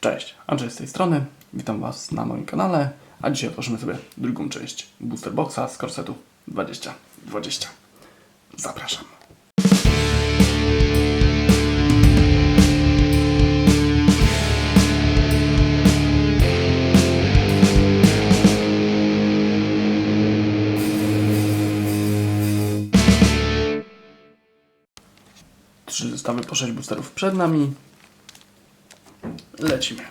Cześć, Andrzej z tej strony. Witam Was na moim kanale. A dzisiaj otworzymy sobie drugą część Booster Boxa z korsetu 2020. Zapraszam. Trzy zestawy po 6 boosterów przed nami. Lecimy.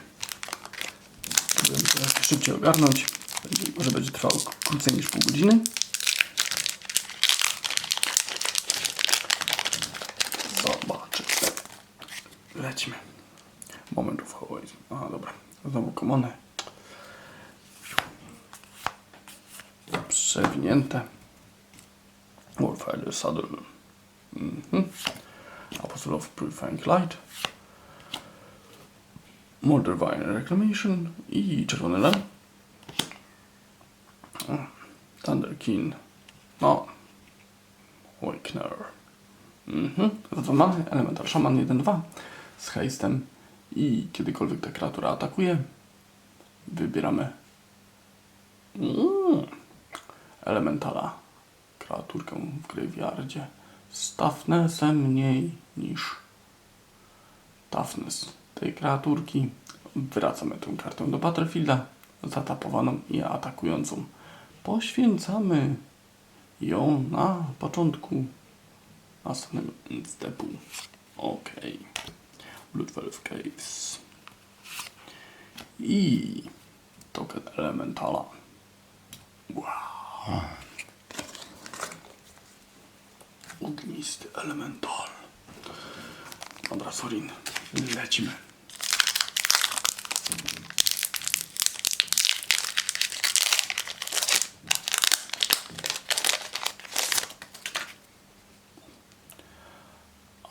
To jak szybciej ogarnąć. Będzie- Może będzie trwało krócej niż pół godziny. Zobaczymy. Lecimy. Moment of heroism. A dobra. Znowu komony. Przewinięte. Warfire Saddle. Mhm. Apostle of Purifying Light. Murder Vine Reclamation i Czerwony Len. Thunder King. No. Awakener. Mhm. Za dwa many, Elemental Shaman 1-2 z hejstem i kiedykolwiek ta kreatura atakuje, wybieramy mm, Elementala, kreaturkę w graveyardzie z toughnessem mniej niż toughness tej kreaturki. Wracamy tę kartę do battlefielda, zatapowaną i atakującą. Poświęcamy ją na początku następnego stepu. Ok. Blood Valve Caves. I token Elementala. Wow. Ognisty Elemental. Dobra, Sorin, lecimy.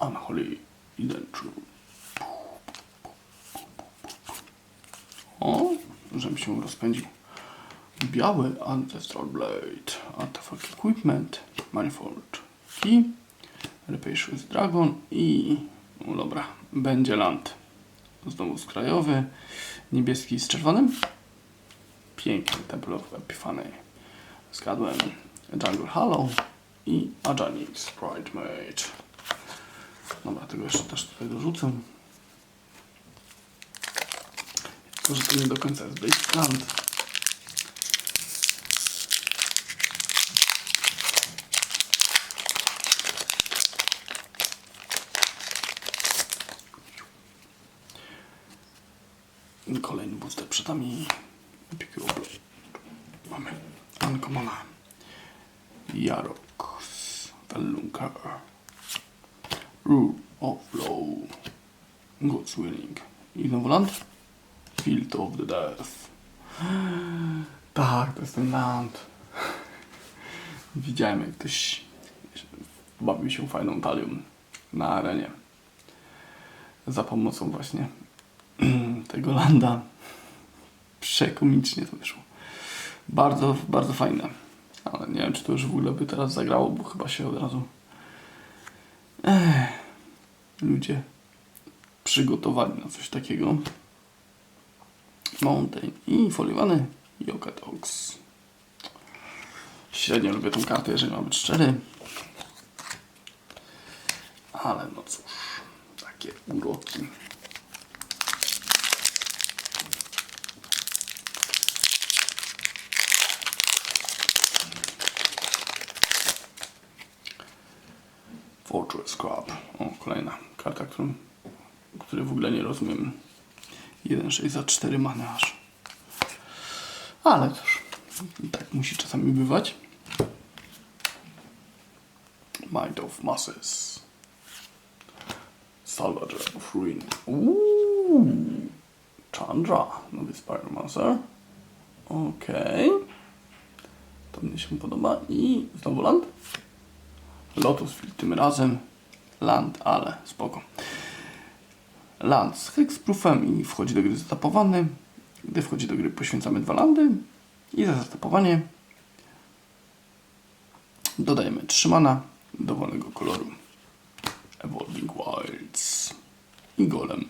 Unholy Indenture. O, żebym się rozpędził. Biały Ancestral Blade, Artifact Equipment, Manifold Key, Rapacious Dragon i... No dobra, będzie land. Znowu skrajowy, niebieski z czerwonym. Piękny Temple of Epiphany. Zgadłem Jungle Hollow i Ajanix Sprite Mage. Dobra, tego jeszcze też tutaj dorzucę. Tylko, że to nie do końca jest Base Kolejny booster przed nami. Mamy Uncommona. Jarok. Velunker. Rule of Law. God's Willing. I znowu land? Field of the Death. Tak, to jest ten land. Widziałem jak ktoś bawił się fajną talią na arenie. Za pomocą właśnie tego landa. Przekomicznie to wyszło. Bardzo, bardzo fajne. Ale nie wiem, czy to już w ogóle by teraz zagrało, bo chyba się od razu Ech, ludzie przygotowali na coś takiego. Mountain i foliowany Yoga Dogs. Średnio lubię tą kartę, jeżeli mam być szczery. Ale no cóż, takie uroki. Fortress Crab. O, kolejna karta, którą, której w ogóle nie rozumiem. 1,6 za 4 many aż. Ale cóż, tak musi czasami bywać. Mind of Masses. Salvador of Ruin. Uuu, Chandra, nowy Spider-Master. Okej. To mnie się podoba. I znowu land. Lotus Field tym razem. Land, ale spoko. Land z hexproofem i wchodzi do gry zatapowany. Gdy wchodzi do gry poświęcamy dwa landy i za zatapowanie dodajemy 3 mana dowolnego koloru. Evolving Wilds i Golem.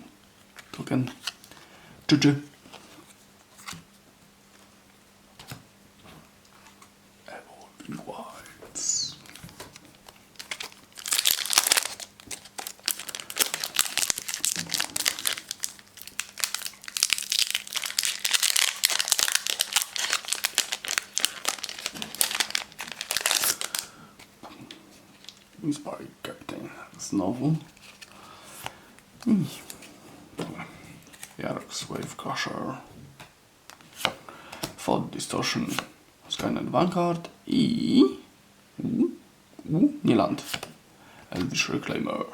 Token Czy czy? Evolving Wilds. Inspired Captain. Znowu. Dobra. Jarox Wave Crusher. Fog Distortion. Skynet Vanguard i... U, nie land. Elvish Reclaimer.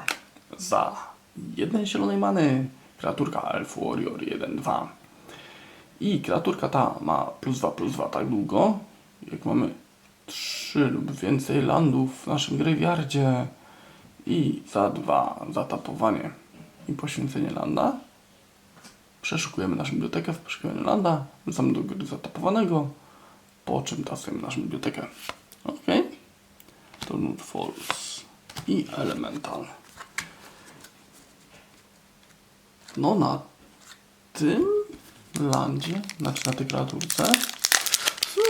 Za jednej zielonej many. Kreaturka Elf Warrior 1-2. I kreaturka ta ma plus 2 plus 2 tak długo, jak mamy 3 lub więcej landów w naszym graveyardzie i za 2 zatapowanie i poświęcenie landa przeszukujemy naszą bibliotekę w poszukiwaniu landa, wracamy do gry zatapowanego, po czym tasujemy naszą bibliotekę. Ok. Tornut Falls i Elemental. No na tym landzie, znaczy na tej kreaturce, no,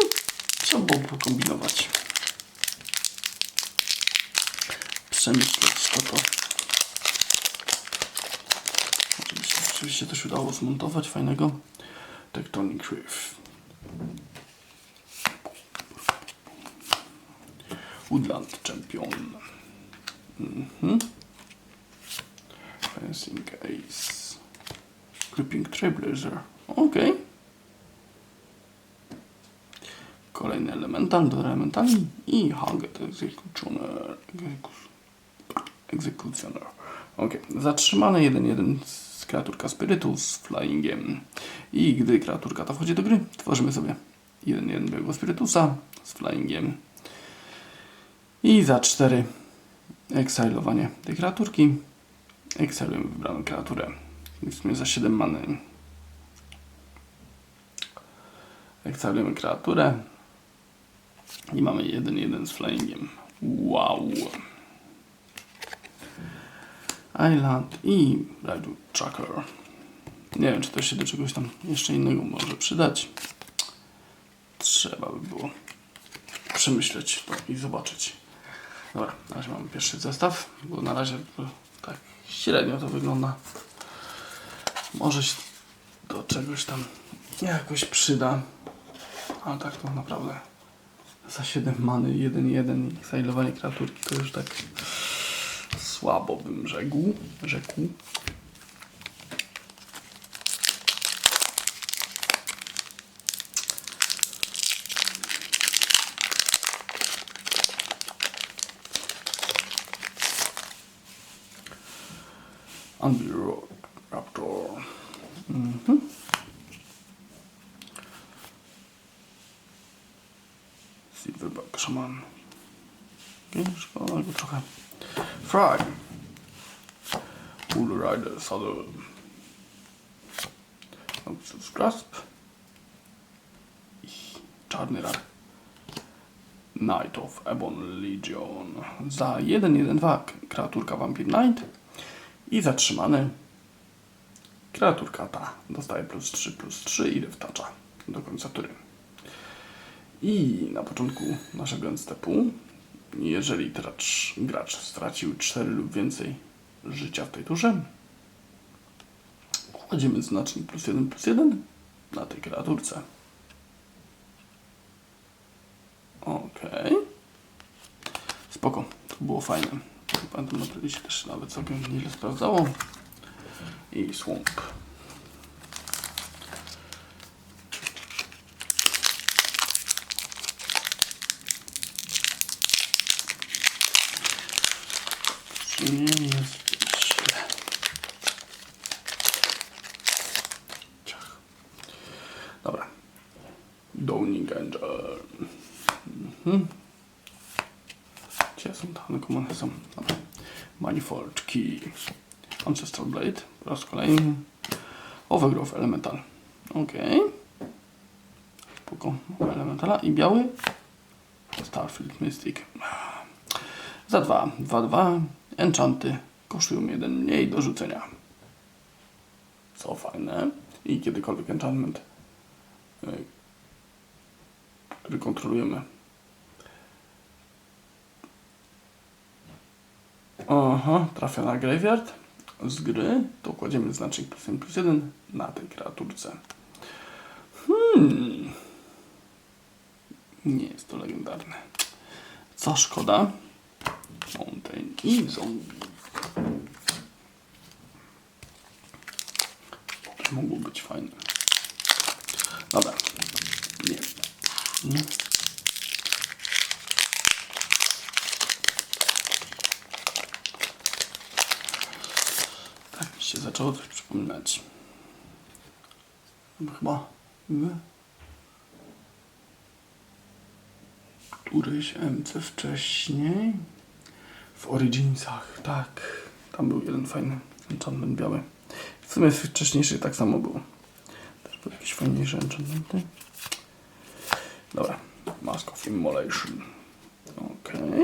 trzeba było pokombinować. Przemyśleć to to. Oczywiście, oczywiście się udało zmontować fajnego. Tectonic Rift. Woodland Champion. Mhm. Fencing Ace. Creeping Trailblazer. Ok. Kolejny elemental do elementali i Hanged Executioner. Execu- Executioner. Ok. Zatrzymane 1-1 z kreaturka Spiritu z Flyingiem. I gdy kreaturka ta wchodzi do gry, tworzymy sobie 1-1 białego Spiritusa z Flyingiem. I za 4 exilowanie tej kreaturki. Exilujemy wybraną kreaturę. W sumie za 7 many. Exilujemy kreaturę. I mamy 1-1 z flyingiem. Wow. Island i Ride Tracker. Nie wiem, czy to się do czegoś tam jeszcze innego może przydać. Trzeba by było przemyśleć to i zobaczyć. Dobra, na razie mamy pierwszy zestaw, bo na razie tak średnio to wygląda. Może się do czegoś tam jakoś przyda. A tak to naprawdę za 7 many 1-1 i zailowanie kreaturki to już tak słabo bym rzekł. rzekł. Unreal Raptor. Mhm. Silverback Shaman. Okay, szkoda go trochę. Fry. Bull Rider Saddle. Obsus Grasp. I Czarny Rar. Knight of Ebon Legion. Za 1-1-2 kreaturka Vampire Knight. I zatrzymany kreaturka ta dostaje plus 3 plus 3 i wtacza do końca tury. I na początku naszego endstepu, jeżeli gracz, gracz stracił 4 lub więcej życia w tej turze, kładziemy znacznik plus 1 plus 1 na tej kreaturce. Okej. Spoko, to było fajne. Pamiętam, naprawdę się też nawet całkiem nieźle sprawdzało. I swamp. Czy nie jest źle? Ciach. Dobra. Downing Angel. Mhm. Gdzie są te komony? Są. Dobra. Manifold Key. Ancestral Blade. Po raz kolejny. Overgrowth Elemental. Ok. Mamy Elementala. I biały. Starfield Mystic. Za 2. 2, 2. Enchanty. Kosztują jeden mniej do rzucenia. Co fajne. I kiedykolwiek enchantment, y, który kontrolujemy. Aha, trafia na graveyard z gry, to kładziemy znacznik plus 1 plus 1 na tej kreaturce. Hmm. Nie jest to legendarne. Co szkoda? Mountain i zombie. Mogło być fajne. Dobra. Nie. Nie. Tak mi się zaczęło coś przypominać. Chyba. nie? Któryś MC wcześniej. W Originsach, tak. Tam był jeden fajny enchantment biały. W sumie w wcześniejszych tak samo było. Też były jakieś fajniejsze enchantmenty. Dobra. Mask of Immolation. Okej. Okay.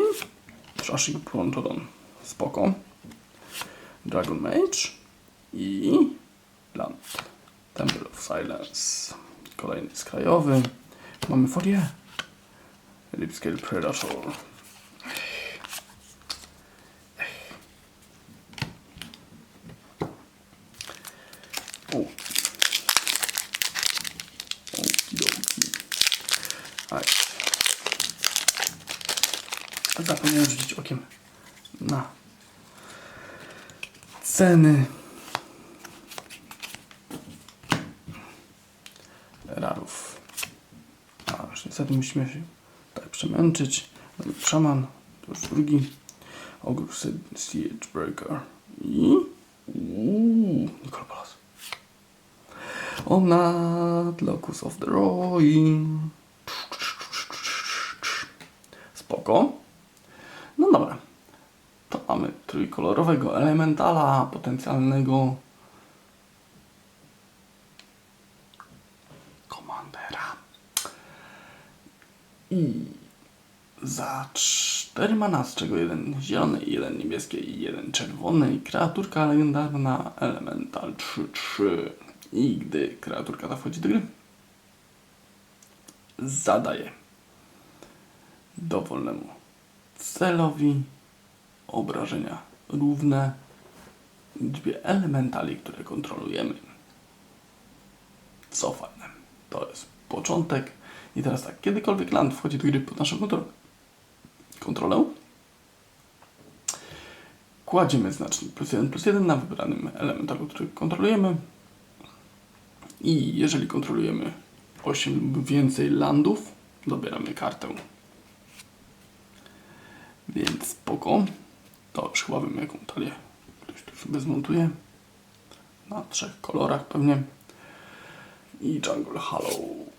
Trashing Prontodon. Spoko. Dragon Mage i Land. Temple of Silence. Kolejny skrajowy. Mamy folię. Ripscale Predator. O. Okidoki. Aj. Zapomniałem rzucić okiem na ceny rarów. A już niestety musimy się tak przemęczyć. Szaman, to już drugi. Ogre Siege Breaker i uuu, Nikolaus. Onat, Locus of the Ruin. Spoko. No dobra. To mamy trójkolorowego elementala potencjalnego I za 4 mana, z czego jeden zielony, jeden niebieski i jeden czerwony. Kreaturka legendarna Elemental 3-3. I gdy kreaturka ta wchodzi do gry, zadaje dowolnemu celowi obrażenia równe liczbie elementali, które kontrolujemy. Co fajne. To jest początek. I teraz tak, kiedykolwiek land wchodzi do gry pod naszą kontrolę, kontrolę kładziemy znacznik plus 1 plus 1 na wybranym elementalu, który kontrolujemy. I jeżeli kontrolujemy 8 lub więcej landów, dobieramy kartę. Więc spoko. To już chyba wiem jaką talię ktoś tu sobie zmontuje. Na trzech kolorach pewnie. I Jungle Hollow.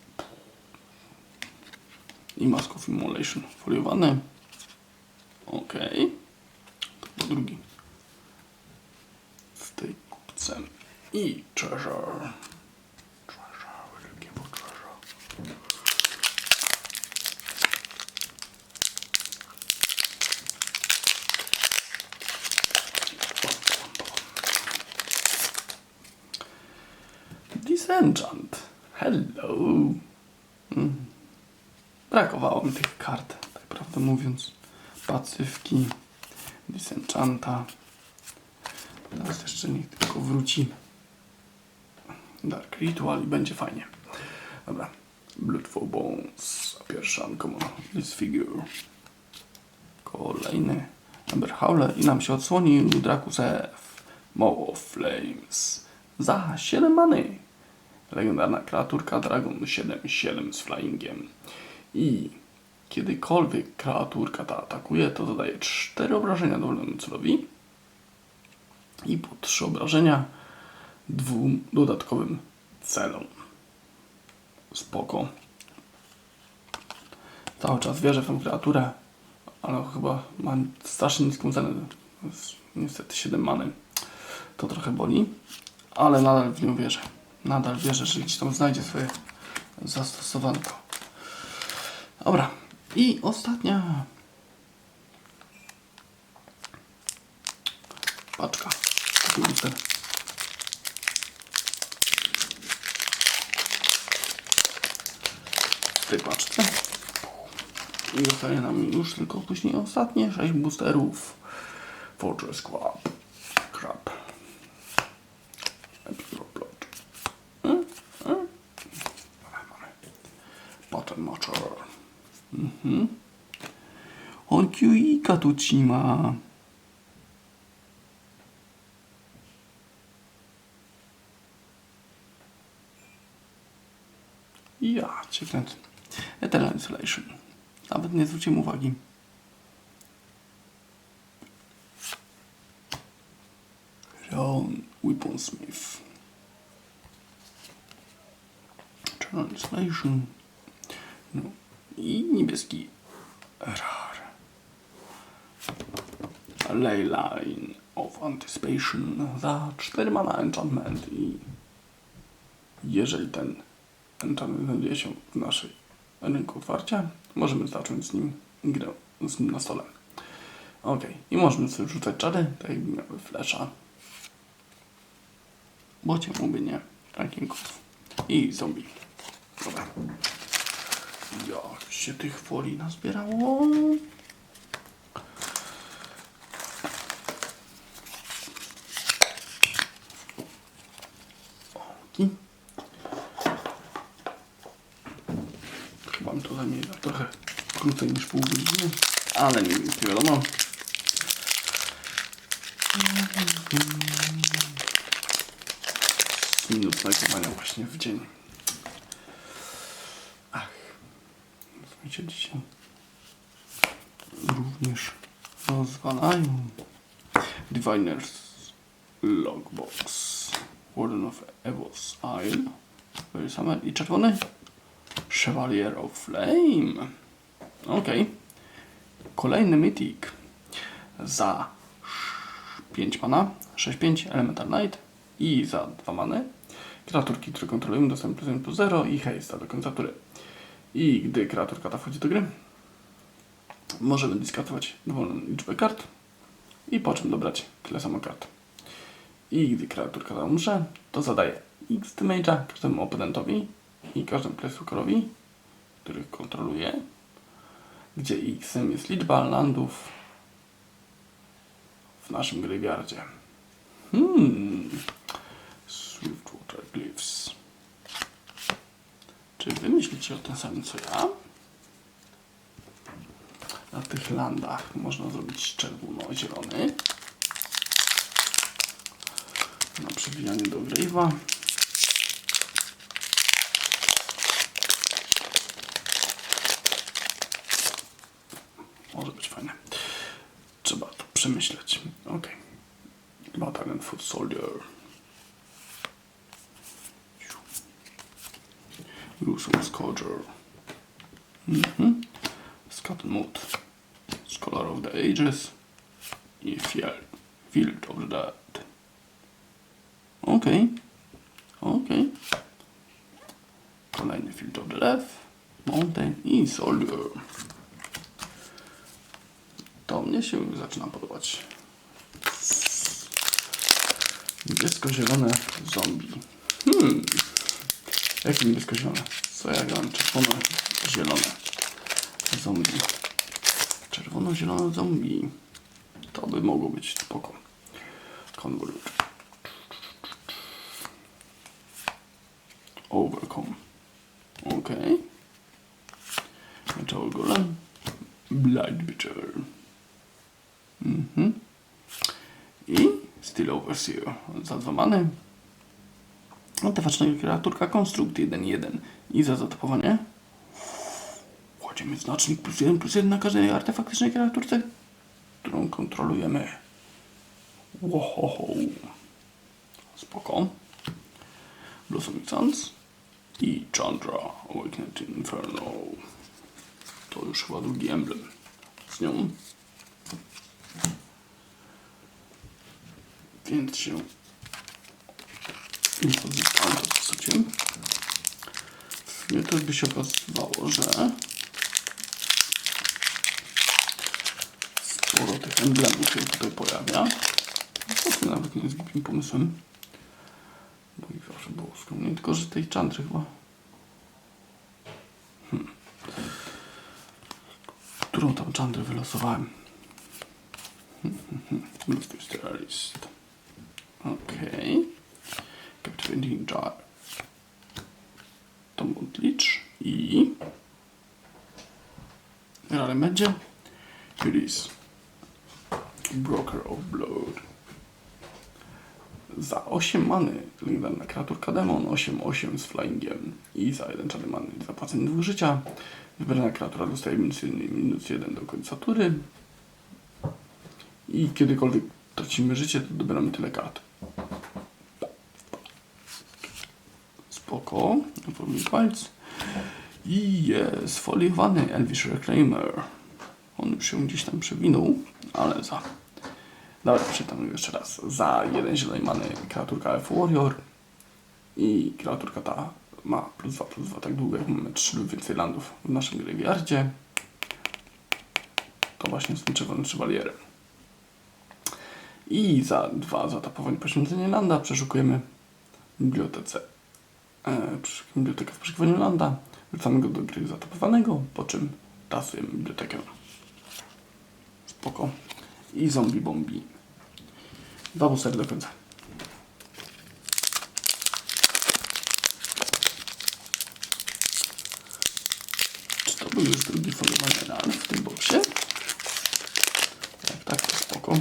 I Mask of Immolation foliowany. Ok. To był drugi. W tej kupce. I Treasure. Treasure, wielkiego treasure. Disenchant. Hello. Mm. Brakowało mi tych kart, tak prawdę mówiąc. Pacyfki, Disenchanta. Teraz jeszcze niech tylko wróci Dark Ritual i będzie fajnie. Dobra. Blood for Bones. Pierwsza uncommon. Disfigure. Kolejny. Ember Howler i nam się odsłonił Dracus F. Maw of Flames. Za 7 many. Legendarna kreaturka Dragon 7-7 z flyingiem. I kiedykolwiek kreaturka ta atakuje, to dodaje 4 obrażenia dowolnemu celowi i po 3 obrażenia dwóm dodatkowym celom. Spoko. Cały czas wierzę w tę kreaturę, ale chyba ma strasznie niską cenę. Niestety 7 many. To trochę boli, ale nadal w nią wierzę. Nadal wierzę, że gdzieś tam znajdzie swoje zastosowanko. Dobra. I ostatnia. Paczka. Kurde. W tej paczce. I zostaje nam już tylko później ostatnie 6 boosterów Fortress Squad. Kiuika tu trzyma. Ja kręcę. Eternal Insulation. Nawet nie zwróciłem uwagi. Ron Weaponsmith. Eternal Insulation. No. I niebieski rar. Leyline of Anticipation za 4 mana enchantment i jeżeli ten enchantment znajduje się w naszej rynku otwarcia, możemy zacząć z nim grę z nim na stole. Ok, i możemy sobie rzucać czary, tak jakby miały flesza. Bo czemu by nie? Rankinków. I zombie. Dobra. Jak się tych folii nazbierało? Oki. Chyba mi to zajmie jednak trochę krócej niż pół godziny, ale nie, nie wiadomo. Minut nagrywania właśnie w dzień. Ach, słuchajcie, dzisiaj również rozwalają Diviners Logbox Warden of Evo's Isle Very Summer i czerwony Chevalier of Flame Okej. Kolejny Mythic za 5 mana 6-5 Elemental Knight i za 2 many kreaturki, które kontrolują dostęp plus 1 plus 0 i haste do końca tury. I gdy kreaturka ta wchodzi do gry możemy diskardować dowolną liczbę kart i po czym dobrać tyle samo kart. I gdy kreaturka ta umrze, to zadaje X damage'a każdemu oponentowi i każdemu playstockerowi, których kontroluje, gdzie X jest liczba landów w naszym graveyardzie. Hmm. Swiftwater Glyphs. Czy wy myślicie o tym samym co ja? Na tych landach można zrobić czerwono-zielony. Na przebijanie do grave'a. Może być fajne. Trzeba to przemyśleć. Ok. Battalion Foot Soldier. Gruesome Scourger. Mhm. Scott Mood. Scholar of the Ages. I Field, Field of the Dead. Okej. Okej. Kolejny Field of the Death. Mountain i Soldier. To mnie się zaczyna podobać. Niebiesko-zielone zombie. Hmm. Jakie niebiesko-zielone? Co ja gram? Czerwono-zielone zombie. Czerwono-zielone zombie. To by mogło być spoko. Overcome. Ok. Metal Golem. Blight Bitcher. Mhm. I Overseer. Za dwa many. Artefaczna kreaturka konstrukt 1-1. I za zatopowanie kładziemy znacznik plus 1 plus 1 na każdej artefaktycznej kreaturce, którą kontrolujemy. Wohoho. Spoko. Blossom Suns i Chandra Awakened Inferno. To już chyba drugi emblem z nią. Więc się nie pozyskałem to w. W sumie też by się okazywało, że sporo tych emblemów się tutaj pojawia. To nawet nie jest głupim pomysłem. Bo ich zawsze było skromnie, tylko że tej czantry chyba. Hmm. Którą tam Chandrę wylosowałem? Blue Terrorist. Okej. Okay. Captivating Jar. To Mutlicz i... Dalej będzie. Is Broker of Blood. Za 8 many legendarna kreaturka demon, 8-8 z flyingiem i za 1 czarny many zapłacenie dwóch życia. Wybrana kreatura dostaje minus 1, minus 1 do końca tury. I kiedykolwiek tracimy życie, to dobieramy tyle kart. Spoko. Fights. I jest foliowany Elvish Reclaimer. On już się gdzieś tam przewinął, ale za... Dobra, przeczytam jeszcze raz. Za jeden zielony mamy kreaturka Elf Warrior i kreaturka ta ma plus 2, plus 2 tak długo jak mamy 3 lub więcej landów w naszym graveyardzie. To właśnie z tym czerwonym szebalierem. I za dwa zatapowanie poświęcenie landa przeszukujemy bibliotece. E, bibliotekę w poszukiwaniu landa. Wrzucamy go do gry zatapowanego, po czym tasujemy bibliotekę. Spoko. I zombie bombi. Dwa boostery do końca. Czy to był już drugi folowany run w tym boksie? Tak, to spoko.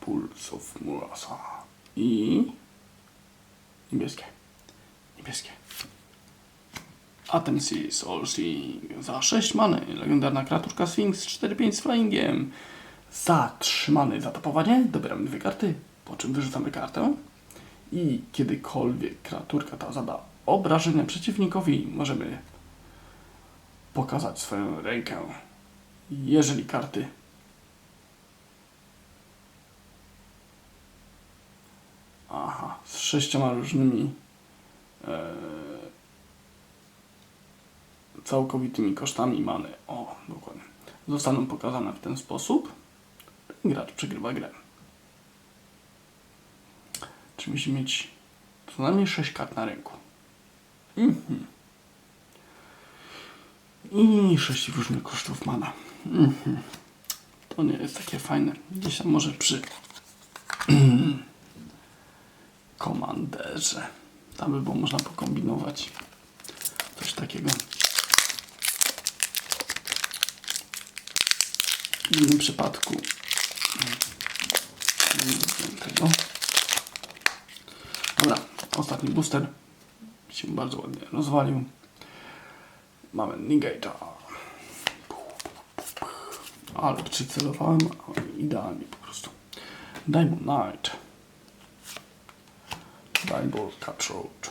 Pulse of Murasa. I... Niebieskie. Niebieskie. All Seeing. Za 6 many. Legendarna kreaturka Sphinx 4-5 z flyingiem. Za 3 many zatapowanie dobieramy dwie karty, po czym wyrzucamy kartę. I kiedykolwiek kreaturka ta zada obrażenia przeciwnikowi, możemy pokazać swoją rękę. Jeżeli karty Aha, z sześcioma różnymi e, całkowitymi kosztami many. O, dokładnie. Zostaną pokazane w ten sposób. Gracz przegrywa grę. Czy musi mieć co najmniej 6 kart na ręku. Mhm. I 6 różnych kosztów mana. Mhm. To nie jest takie fajne. Gdzieś tam może przy komanderze. Tam by było można pokombinować. Coś takiego. W innym przypadku nie wiem tego. Dobra, ostatni booster się bardzo ładnie rozwalił. Mamy Negator. Ale przycelowałem idealnie po prostu. Diamond Knight. Bible Cutthroat.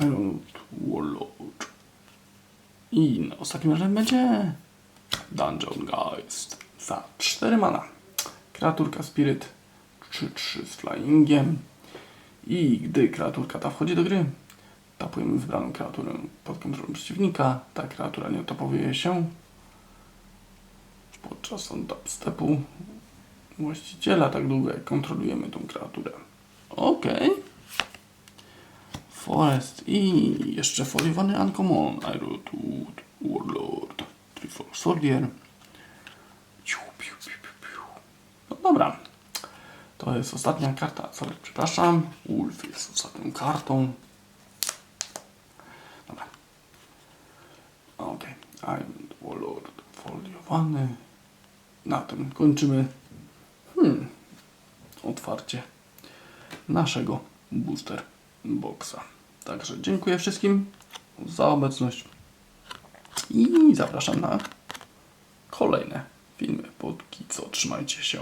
Iron Warlord. I na ostatnim razem będzie Dungeon Geist za 4 mana. Kreaturka Spirit 3-3 z flyingiem. I gdy kreaturka ta wchodzi do gry, tapujemy wybraną kreaturę pod kontrolą przeciwnika. Ta kreatura nie otapowuje się podczas stepu właściciela, tak długo jak kontrolujemy tą kreaturę. Ok. Forest i jeszcze foliowany Uncommon. Irood, Wood, Warlord, Trifor Soldier. Piu, piu, piu, piu. No dobra. To jest ostatnia karta. Sorry, przepraszam. Wolf jest ostatnią kartą. Dobra. Ok. Iron Warlord foliowany. Na tym kończymy hmm, otwarcie naszego booster boxa. Także dziękuję wszystkim za obecność i zapraszam na kolejne filmy. Póki co trzymajcie się.